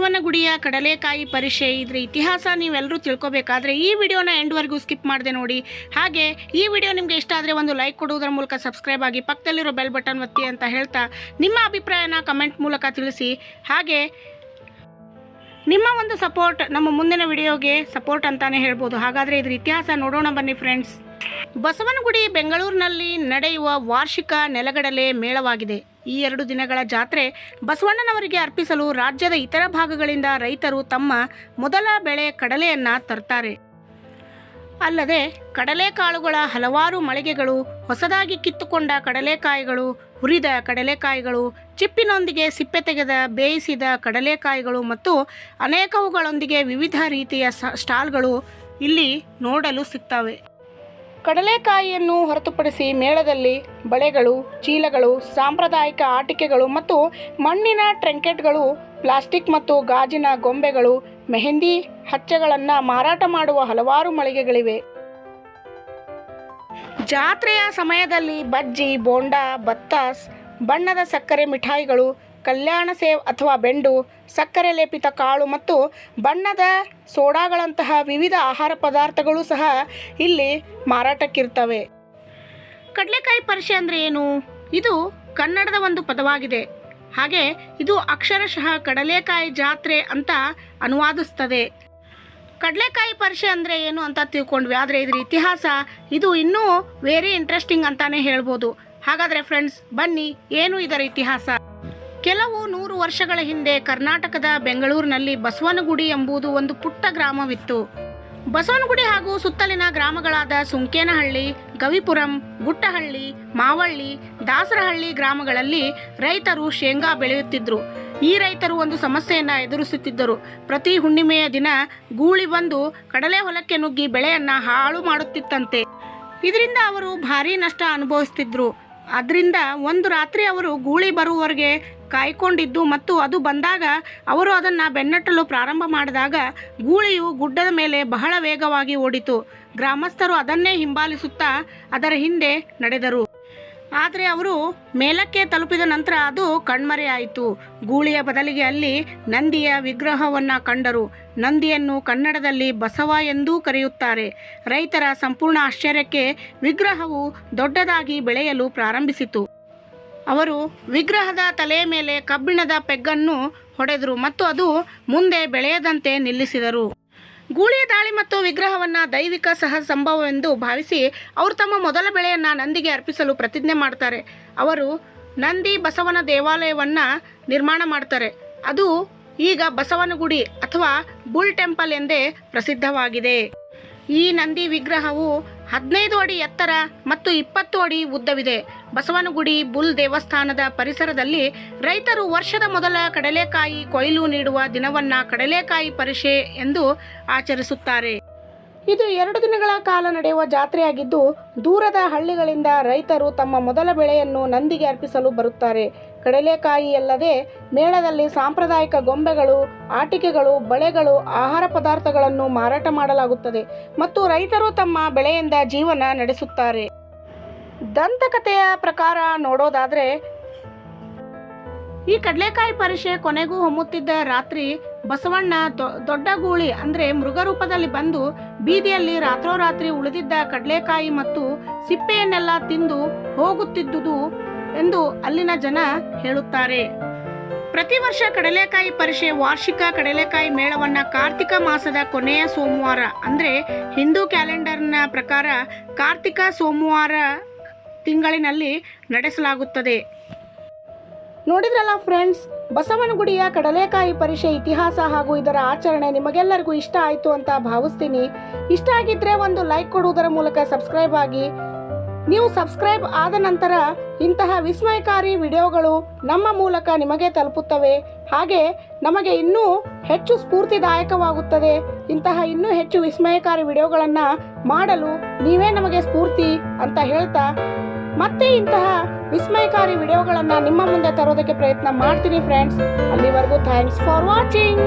ಬಸವನಗುಡಿಯ ಕಡಲೆಕಾಯಿ ಪರಿಷೆ ಇದ್ರ ಇತಿಹಾಸ ನೀವೆಲ್ಲರೂ ತಿಳ್ಕೊಬೇಕಾದ್ರೆ ಈ ವಿಡಿಯೋನ ಎಂಡ್ವರೆಗೂ ಸ್ಕಿಪ್ ಮಾಡದೆ ನೋಡಿ. ಹಾಗೆ ಈ ವಿಡಿಯೋ ನಿಮಗೆ ಇಷ್ಟ ಆದರೆ ಒಂದು ಲೈಕ್ ಕೊಡುವುದರ ಮೂಲಕ ಸಬ್ಸ್ಕ್ರೈಬ್ ಆಗಿ ಪಕ್ಕದಲ್ಲಿರೋ ಬೆಲ್ ಬಟನ್ ಒತ್ತಿ ಅಂತ ಹೇಳ್ತಾ ನಿಮ್ಮ ಅಭಿಪ್ರಾಯನ ಕಮೆಂಟ್ ಮೂಲಕ ತಿಳಿಸಿ. ಹಾಗೆ ನಿಮ್ಮ ಒಂದು ಸಪೋರ್ಟ್ ನಮ್ಮ ಮುಂದಿನ ವಿಡಿಯೋಗೆ ಸಪೋರ್ಟ್ ಅಂತಾನೆ ಹೇಳ್ಬೋದು. ಹಾಗಾದರೆ ಇದ್ರ ಇತಿಹಾಸ ನೋಡೋಣ ಬನ್ನಿ ಫ್ರೆಂಡ್ಸ್. ಬಸವನಗುಡಿ ಬೆಂಗಳೂರಿನಲ್ಲಿ ನಡೆಯುವ ವಾರ್ಷಿಕ ನೆಲಗಡಲೆ ಮೇಳವಾಗಿದೆ. ಈ ಎರಡು ದಿನಗಳ ಜಾತ್ರೆ ಬಸವಣ್ಣನವರಿಗೆ ಅರ್ಪಿಸಲು ರಾಜ್ಯದ ಇತರ ಭಾಗಗಳಿಂದ ರೈತರು ತಮ್ಮ ಮೊದಲ ಬೆಳೆ ಕಡಲೆಯನ್ನು ತರ್ತಾರೆ. ಅಲ್ಲದೆ ಕಡಲೆಕಾಳುಗಳ ಹಲವಾರು ಮಳಿಗೆಗಳು ಹೊಸದಾಗಿ ಕಿತ್ತುಕೊಂಡ ಕಡಲೆಕಾಯಿಗಳು, ಹುರಿದ ಕಡಲೆಕಾಯಿಗಳು, ಚಿಪ್ಪಿನೊಂದಿಗೆ ಸಿಪ್ಪೆ ತೆಗೆದ ಬೇಯಿಸಿದ ಕಡಲೆಕಾಯಿಗಳು ಮತ್ತು ಅನೇಕವುಗಳೊಂದಿಗೆ ವಿವಿಧ ರೀತಿಯ ಸ್ಟಾಲ್ಗಳು ಇಲ್ಲಿ ನೋಡಲು ಸಿಗ್ತವೆ. ಕಡಲೆಕಾಯಿಯನ್ನು ಹೊರತುಪಡಿಸಿ ಮೇಳದಲ್ಲಿ ಬಳೆಗಳು, ಚೀಲಗಳು, ಸಾಂಪ್ರದಾಯಿಕ ಆಟಿಕೆಗಳು ಮತ್ತು ಮಣ್ಣಿನ ಟ್ರೆಂಕೆಟ್ಗಳು, ಪ್ಲಾಸ್ಟಿಕ್ ಮತ್ತು ಗಾಜಿನ ಗೊಂಬೆಗಳು, ಮೆಹಂದಿ ಹಚ್ಚೆಗಳನ್ನು ಮಾರಾಟ ಮಾಡುವ ಹಲವಾರು ಮಳಿಗೆಗಳಿವೆ. ಜಾತ್ರೆಯ ಸಮಯದಲ್ಲಿ ಬಜ್ಜಿ, ಬೋಂಡಾ, ಬತ್ತಾಸ್, ಬಣ್ಣದ ಸಕ್ಕರೆ ಮಿಠಾಯಿಗಳು ಕಲ್ಯಾಣ ಸೇವ್ ಅಥವಾ ಬೆಂಡು, ಸಕ್ಕರೆ ಲೇಪಿತ ಕಾಳು ಮತ್ತು ಬಣ್ಣದ ಸೋಡಾಗಳಂತಹ ವಿವಿಧ ಆಹಾರ ಪದಾರ್ಥಗಳು ಸಹ ಇಲ್ಲಿ ಮಾರಾಟಕ್ಕಿರ್ತವೆ. ಕಡಲೆಕಾಯಿ ಪರಿಷೆ ಅಂದರೆ ಏನು? ಇದು ಕನ್ನಡದ ಒಂದು ಪದವಾಗಿದೆ. ಹಾಗೆ ಇದು ಅಕ್ಷರಶಃ ಕಡಲೆಕಾಯಿ ಜಾತ್ರೆ ಅಂತ ಅನುವಾದಿಸ್ತದೆ. ಕಡಲೆಕಾಯಿ ಪರಿಷೆ ಅಂದರೆ ಏನು ಅಂತ ತಿಳ್ಕೊಂಡ್ವಿ. ಆದರೆ ಇದರ ಇತಿಹಾಸ ಇದು ಇನ್ನೂ ವೆರಿ ಇಂಟ್ರೆಸ್ಟಿಂಗ್ ಅಂತಾನೆ ಹೇಳ್ಬೋದು. ಹಾಗಾದರೆ ಫ್ರೆಂಡ್ಸ್ ಬನ್ನಿ, ಏನು ಇದರ ಇತಿಹಾಸ? ಕೆಲವು ನೂರು ವರ್ಷಗಳ ಹಿಂದೆ ಕರ್ನಾಟಕದ ಬೆಂಗಳೂರಿನಲ್ಲಿ ಬಸವನಗುಡಿ ಎಂಬುದು ಒಂದು ಪುಟ್ಟ ಗ್ರಾಮವಿತ್ತು. ಬಸವನಗುಡಿ ಹಾಗೂ ಸುತ್ತಲಿನ ಗ್ರಾಮಗಳಾದ ಸುಂಕೇನಹಳ್ಳಿ, ಗವಿಪುರಂ, ಗುಟ್ಟಹಳ್ಳಿ, ಮಾವಳ್ಳಿ, ದಾಸರಹಳ್ಳಿ ಗ್ರಾಮಗಳಲ್ಲಿ ರೈತರು ಶೇಂಗಾ ಬೆಳೆಯುತ್ತಿದ್ದರು ಈ ರೈತರು ಒಂದು ಸಮಸ್ಯೆಯನ್ನು ಎದುರಿಸುತ್ತಿದ್ದರು. ಪ್ರತಿ ಹುಣ್ಣಿಮೆಯ ದಿನ ಗೂಳಿ ಬಂದು ಕಡಲೆ ಹೊಲಕ್ಕೆ ನುಗ್ಗಿ ಬೆಳೆಯನ್ನು ಹಾಳು ಮಾಡುತ್ತಿತ್ತಂತೆ. ಇದರಿಂದ ಅವರು ಭಾರೀ ನಷ್ಟ ಅನುಭವಿಸ್ತಿದ್ರು. ಅದರಿಂದ ಒಂದು ರಾತ್ರಿ ಅವರು ಗೂಳಿ ಬರುವವರೆಗೆ ಕಾಯ್ಕೊಂಡಿದ್ದು ಮತ್ತು ಅದು ಬಂದಾಗ ಅವರು ಅದನ್ನು ಬೆನ್ನಟ್ಟಲು ಪ್ರಾರಂಭ ಮಾಡಿದಾಗ ಗೂಳಿಯು ಗುಡ್ಡದ ಮೇಲೆ ಬಹಳ ವೇಗವಾಗಿ ಓಡಿತು. ಗ್ರಾಮಸ್ಥರು ಅದನ್ನೇ ಹಿಂಬಾಲಿಸುತ್ತಾ ಅದರ ಹಿಂದೆ ನಡೆದರು. ಆದರೆ ಅವರು ಮೇಲಕ್ಕೆ ತಲುಪಿದ ನಂತರ ಅದು ಕಣ್ಮರೆಯಾಯಿತು ಗೂಳಿಯ ಬದಲಿಗೆ ಅಲ್ಲಿ ನಂದಿಯ ವಿಗ್ರಹವನ್ನು ಕಂಡರು. ನಂದಿಯನ್ನು ಕನ್ನಡದಲ್ಲಿ ಬಸವ ಎಂದೂ ಕರೆಯುತ್ತಾರೆ. ರೈತರ ಸಂಪೂರ್ಣ ಆಶ್ಚರ್ಯಕ್ಕೆ ವಿಗ್ರಹವು ದೊಡ್ಡದಾಗಿ ಬೆಳೆಯಲು ಪ್ರಾರಂಭಿಸಿತು. ಅವರು ವಿಗ್ರಹದ ತಲೆಯ ಮೇಲೆ ಕಬ್ಬಿಣದ ಪೆಗ್ಗನ್ನು ಹೊಡೆದರು ಮತ್ತು ಅದು ಮುಂದೆ ಬೆಳೆಯದಂತೆ ನಿಲ್ಲಿಸಿದರು. ಗೂಳಿಯ ದಾಳಿ ಮತ್ತು ವಿಗ್ರಹವನ್ನು ದೈವಿಕ ಸಹ ಸಂಭವವೆಂದು ಭಾವಿಸಿ ಅವರು ತಮ್ಮ ಮೊದಲ ಬೆಳೆಯನ್ನು ನಂದಿಗೆ ಅರ್ಪಿಸಲು ಪ್ರತಿಜ್ಞೆ ಮಾಡ್ತಾರೆ. ಅವರು ನಂದಿ ಬಸವನ ದೇವಾಲಯವನ್ನು ನಿರ್ಮಾಣ ಮಾಡ್ತಾರೆ. ಅದು ಈಗ ಬಸವನಗುಡಿ ಅಥವಾ ಬುಲ್ ಟೆಂಪಲ್ ಎಂದೇ ಪ್ರಸಿದ್ಧವಾಗಿದೆ. ಈ ನಂದಿ ವಿಗ್ರಹವು ಹದಿನೈದು ಅಡಿ ಎತ್ತರ ಮತ್ತು ಇಪ್ಪತ್ತು ಅಡಿ ಉದ್ದವಿದೆ. ಬಸವನಗುಡಿ ಬುಲ್ ದೇವಸ್ಥಾನದ ಪರಿಸರದಲ್ಲಿ ರೈತರು ವರ್ಷದ ಮೊದಲ ಕಡಲೆಕಾಯಿ ಕೊಯ್ಲು ನೀಡುವ ದಿನವನ್ನ ಕಡಲೆಕಾಯಿ ಪರಿಷೆ ಎಂದು ಆಚರಿಸುತ್ತಾರೆ. ಇದು ಎರಡು ದಿನಗಳ ಕಾಲ ನಡೆಯುವ ಜಾತ್ರೆಯಾಗಿದ್ದು, ದೂರದ ಹಳ್ಳಿಗಳಿಂದ ರೈತರು ತಮ್ಮ ಮೊದಲ ಬೆಳೆಯನ್ನು ನಂದಿಗೆ ಅರ್ಪಿಸಲು ಬರುತ್ತಾರೆ. ಕಡಲೆಕಾಯಿ ಅಲ್ಲದೆ ಮೇಳದಲ್ಲಿ ಸಾಂಪ್ರದಾಯಿಕ ಗೊಂಬೆಗಳು, ಆಟಿಕೆಗಳು, ಬಳೆಗಳು, ಆಹಾರ ಪದಾರ್ಥಗಳನ್ನು ಮಾರಾಟ ಮಾಡಲಾಗುತ್ತದೆ ಮತ್ತು ರೈತರು ತಮ್ಮ ಬೆಳೆಯಿಂದ ಜೀವನ ನಡೆಸುತ್ತಾರೆ. ದಂತಕಥೆಯ ಪ್ರಕಾರ ನೋಡೋದಾದರೆ, ಈ ಕಡಲೆಕಾಯಿ ಪರಿಷೆ ಕೊನೆಗೂ ಹೊಮ್ಮುತ್ತಿದ್ದ ರಾತ್ರಿ ಬಸವಣ್ಣ ದೊಡ್ಡ ಗೂಳಿ ಅಂದ್ರೆ ಮೃಗರೂಪದಲ್ಲಿ ಬಂದು ಬೀದಿಯಲ್ಲಿ ರಾತ್ರೋರಾತ್ರಿ ಉಳಿದಿದ್ದ ಕಡಲೆಕಾಯಿ ಮತ್ತು ಸಿಪ್ಪೆಯನ್ನೆಲ್ಲ ತಿಂದು ಹೋಗುತ್ತಿದ್ದುದು ಎಂದು ಅಲ್ಲಿನ ಜನ ಹೇಳುತ್ತಾರೆ. ಪ್ರತಿ ವರ್ಷ ಕಡಲೆಕಾಯಿ ಪರಿಷೆ ವಾರ್ಷಿಕ ಕಡಲೆಕಾಯಿ ಮೇಳವನ್ನ ಕಾರ್ತಿಕ ಮಾಸದ ಕೊನೆಯ ಸೋಮವಾರ ಅಂದ್ರೆ ಹಿಂದೂ ಕ್ಯಾಲೆಂಡರ್ನ ಪ್ರಕಾರ ಕಾರ್ತಿಕ ಸೋಮವಾರ ತಿಂಗಳಿನಲ್ಲಿ ನಡೆಸಲಾಗುತ್ತದೆ. ನೋಡಿದ್ರಲ್ಲ ಫ್ರೆಂಡ್ಸ್ ಬಸವನಗುಡಿಯ ಕಡಲೆಕಾಯಿ ಪರಿಷೆ ಇತಿಹಾಸ ಹಾಗೂ ಇದರ ಆಚರಣೆ ನಿಮಗೆಲ್ಲರಿಗೂ ಇಷ್ಟ ಆಯಿತು ಅಂತ ಭಾವಿಸ್ತೀನಿ. ಇಷ್ಟ ಆಗಿದ್ರೆ ಒಂದು ಲೈಕ್ ಕೊಡುವುದರ ಮೂಲಕ ಸಬ್ಸ್ಕ್ರೈಬ್ ಆಗಿ. ನೀವು ಸಬ್ಸ್ಕ್ರೈಬ್ ಆದ ನಂತರ ಇಂತಹ ವಿಸ್ಮಯಕಾರಿ ವಿಡಿಯೋಗಳು ನಮ್ಮ ಮೂಲಕ ನಿಮಗೆ ತಲುಪುತ್ತವೆ. ಹಾಗೆ ನಮಗೆ ಇನ್ನೂ ಹೆಚ್ಚು ಸ್ಫೂರ್ತಿದಾಯಕವಾಗುತ್ತದೆ. ಇಂತಹ ಇನ್ನೂ ಹೆಚ್ಚು ವಿಸ್ಮಯಕಾರಿ ವಿಡಿಯೋಗಳನ್ನು ಮಾಡಲು ನೀವೇ ನಮಗೆ ಸ್ಫೂರ್ತಿ ಅಂತ ಹೇಳ್ತಾ ಮತ್ತೆ ಇಂತಹ ವಿಸ್ಮಯಕಾರಿ ವಿಡಿಯೋಗಳನ್ನು ನಿಮ್ಮ ಮುಂದೆ ತರೋದಕ್ಕೆ ಪ್ರಯತ್ನ ಮಾಡ್ತೀನಿ ಫ್ರೆಂಡ್ಸ್ ಅಲ್ಲಿವರೆಗೂ ಥ್ಯಾಂಕ್ಸ್ ಫಾರ್ ವಾಚಿಂಗ್